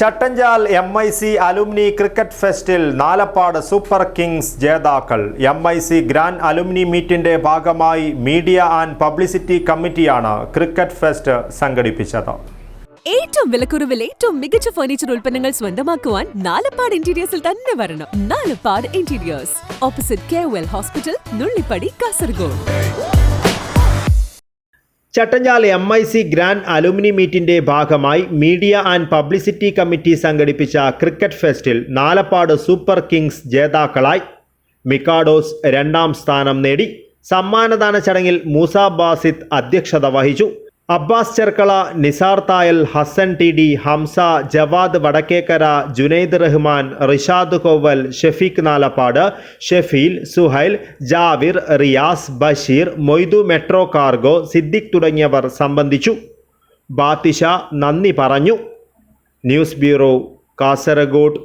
Chattanchal M I C alumni cricket ഫെസ്റ്റിൽ Nalappad super kings ജേതാക്കൾ. M I C grand alumni മീറ്റിന്റെ ഭാഗമായി media and publicity കമ്മിറ്റിയാണ് cricket fest സംഘടിപ്പിച്ചത്. ഏറ്റവും വിലക്കുറവിൽ ഏറ്റവും മികച്ച ഫർണിച്ചർ ഉൽപ്പന്നങ്ങൾ സ്വന്തമാക്കുവാൻ നാലപ്പാട് ഇന്റീരിയേഴ്സിൽ തന്നെ വരണം. Nalappad interiors opposite K hospital Nullippadi Kasaragod Chattanchal M I C grand alumni മീറ്റിന്റെ ഭാഗമായി മീഡിയ ആൻഡ് പബ്ലിസിറ്റി കമ്മിറ്റി സംഘടിപ്പിച്ച ക്രിക്കറ്റ് ഫെസ്റ്റിൽ നാലപ്പാട് സൂപ്പർ കിങ്സ് ജേതാക്കളായി മിക്കാഡോസ് രണ്ടാം സ്ഥാനം നേടി സമ്മാനദാന ചടങ്ങിൽ മൂസ ബാസിത് അധ്യക്ഷത വഹിച്ചു. Abbas Cherkala Nisar Thayal Hasan T D Hamsa Jawad Vadakkekara Junaid Rahman Rishad Koval Shafeeq Nalappad Shefeel Suhail Javir Riyas Basheer Moidu metro cargo Siddique തുടങ്ങിയവർ സംബന്ധിച്ചു. ബാത്തിഷ നന്ദി പറഞ്ഞു. News bureau Kasaragod.